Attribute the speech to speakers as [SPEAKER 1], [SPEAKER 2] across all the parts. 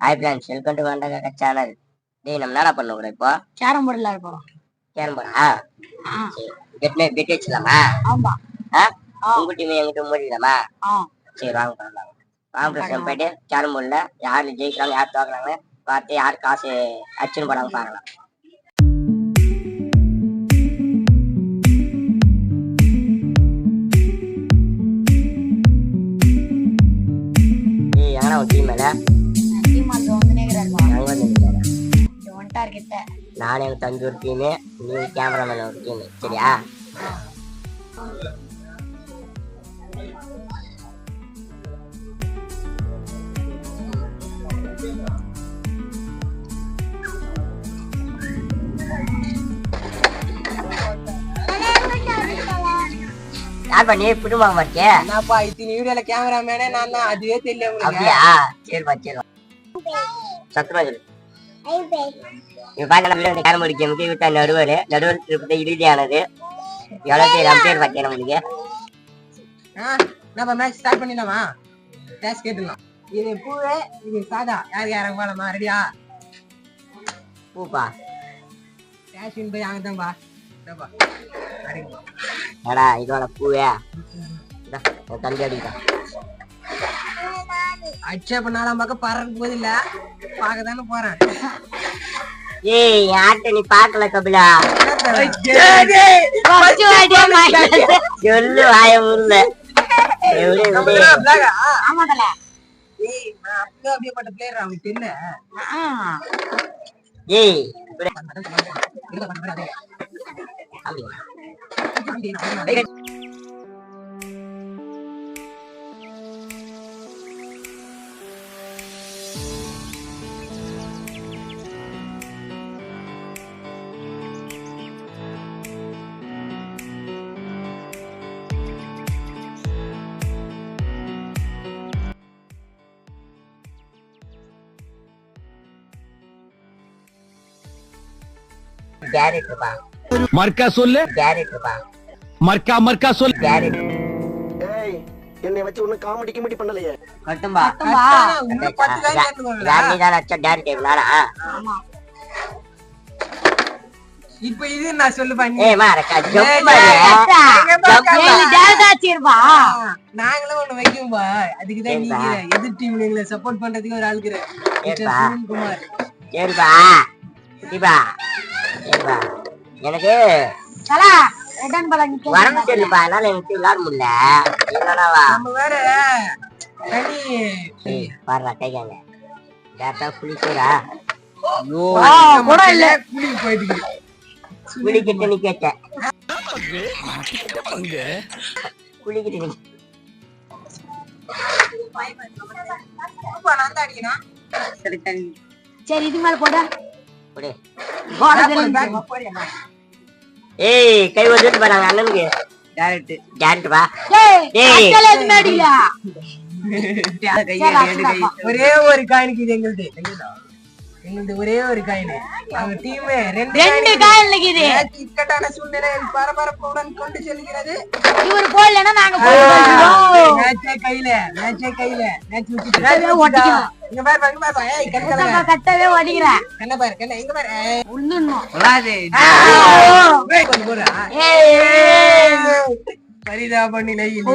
[SPEAKER 1] Hi friends welcome to வண்டக channel டேய் நம்ம என்னடா பண்ண கூட இப்போ?
[SPEAKER 2] கேரம் போர்டுல இருப்போம்
[SPEAKER 1] கேரம் போடா சரி பெட் பெட் வச்சிடலாமா?
[SPEAKER 2] ஆமா.
[SPEAKER 1] ஆ? உங்க டீம் எங்க டீம் முடிக்கலாமா
[SPEAKER 2] ஆ.
[SPEAKER 1] சரி வாங்க பண்ணலாம் வாங்க. நம்ம போயிட்டு கேரம் போர்டில் யார் ஜெயிக்கிறாங்க யார் தோக்குறாங்க பார்த்து யார் காசு அச்சுன்னு போடாம பார்க்கலாம் ஏய் எங்கடா உன் டீம் மேல
[SPEAKER 2] டீம் அது வந்து நேக்கிறாங்க
[SPEAKER 1] நீ கேமராமேன் ஒரு டீமு சரியா யார் பண்ணி புது வாங்க மாட்டியே
[SPEAKER 3] என்னப்பா இத்தனை வீடியோல கேமராமேனே நான் தான் அதுவே உங்களுக்கு
[SPEAKER 1] அப்படியா சரிப்பா சரிப்பா பாட்டு நம்ம இந்த கேரம் போர்டு கேமுக்கு விட்டா நடுவர் நடுவர் இறுதியானது எவ்வளவு பேர் அம்பேர் பார்த்தேன் நம்மளுக்கு
[SPEAKER 3] என்னப்பா மேட்ச் ஸ்டார்ட் பண்ணிடலாமா கேஷ் கேட்டுலாம் இது பூவே இது சாதா யார் யாரும் போலாமா ரெடியா
[SPEAKER 1] பூப்பா
[SPEAKER 3] கேஷ் போய் அங்க தான்ப்பா.
[SPEAKER 1] ஏடா இதோட பூவே அடிக்கிட்டான்
[SPEAKER 3] அடிச்சா இப்ப நாலாம் பக்கம் பறக்க போது இல்ல பார்க்க தானே போறேன்
[SPEAKER 1] ஏய் ஆட்ட நீ பாக்கல கபிலா சொல்லு வாய?
[SPEAKER 2] ஆமாடல
[SPEAKER 3] ஏய்
[SPEAKER 1] கேரட் பா
[SPEAKER 4] மர்க்கா சொல்லு. மர்க்கா மர்க்கா சொல்லு.
[SPEAKER 5] என்னை வச்சு ஒண்ணு காமெடி கிமெடி பண்ணலையே.
[SPEAKER 1] கட்டும்பா.
[SPEAKER 3] பத்து?
[SPEAKER 1] யார் நீ தான் அச்சா நானா
[SPEAKER 3] இப்ப இது நான் சொல்லுப்பா நீ
[SPEAKER 1] ஏய் மாரக்கா ஜம்ப்
[SPEAKER 3] நாங்களும் ஒண்ணு வைக்கும்பா அதுக்குதான்
[SPEAKER 1] ஏன்பா?
[SPEAKER 3] நீங்க எதிர் டீம்ல எங்களை சப்போர்ட் பண்றதுக்கு ஒரு ஆளுக்குற? குமார்.
[SPEAKER 1] சரிப்பா சரிப்பா சரிப்பா எனக்கு உடம்பு சரியில்லைப்பா அதனால எனக்கு விளையாட முடியல. என்னடாவா
[SPEAKER 3] நம்ம வேற தனி
[SPEAKER 1] ஏய் பாருடா கை காங்க டேரக்டா குளிக்கிறா.
[SPEAKER 2] கூட இல்ல.
[SPEAKER 3] குளிக்கு போயிட்டு.
[SPEAKER 1] குளிக்கிட்டு நீ கேட்ட நீ.
[SPEAKER 2] சரி இது மேல போட. போட.
[SPEAKER 3] போறியா?
[SPEAKER 1] ஏய் கை வந்துட்டு பாருங்க அண்ணனுக்கு.
[SPEAKER 3] Direct.
[SPEAKER 1] டேரக்ட் பா
[SPEAKER 2] ஏய். அக்கல எதுமே
[SPEAKER 3] கை. ஒரே ஒரு காயினுக்கு இது எங்களுது? எங்களுது? ஒரே ஒரு காயின் அவங்க டீம் ரெண்டு
[SPEAKER 2] ரெண்டு கால் நிக்குது
[SPEAKER 3] மேட்ச் இக்கட்டான சூழ்நிலை பரபரப்புடன் கொண்டு செல்கிறது?
[SPEAKER 2] இவர் போடலன்னா நாங்க
[SPEAKER 3] மேட்சே கையில மேட்சே கையில மேட்ச். இங்க பாரு பாரு, இங்க பாரு. ஏய் கண்ணு.
[SPEAKER 2] கட்டவே ஒடிக்கிறேன்
[SPEAKER 3] கண்ணை பாரு கண்ணை எங்க பாரு. ஏய்.
[SPEAKER 2] உளுந்துடணும்
[SPEAKER 3] ஏய், கொஞ்சம் போறா
[SPEAKER 2] ஏய்.
[SPEAKER 3] பரிதாப நிலையில்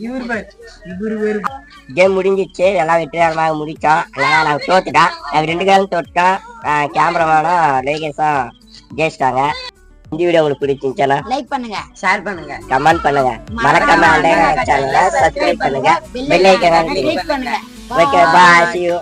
[SPEAKER 3] இவர் பாரு இவர் வேறு
[SPEAKER 1] கேம் முடிஞ்சிச்சு. எல்லாம் வெற்றிகரமாக முடிச்சோம் எல்லாம் நாங்க தோத்துட்டோம் நாங்க ரெண்டு பேரும் தோத்துட்டோம் கேமராமேனும் லேகேஸும் ஜெயிச்சிட்டாங்க. இந்த வீடியோ உங்களுக்கு பிடிச்சிருந்துச்சுன்னா
[SPEAKER 2] லைக் பண்ணுங்க
[SPEAKER 3] ஷேர் பண்ணுங்க.
[SPEAKER 1] கமெண்ட் பண்ணுங்க. மறக்காம சேனலை சப்ஸ்கிரைப் பண்ணுங்க. பெல் ஐக்கன்
[SPEAKER 2] கிளிக் பண்ணுங்க.
[SPEAKER 1] Okay bye see you.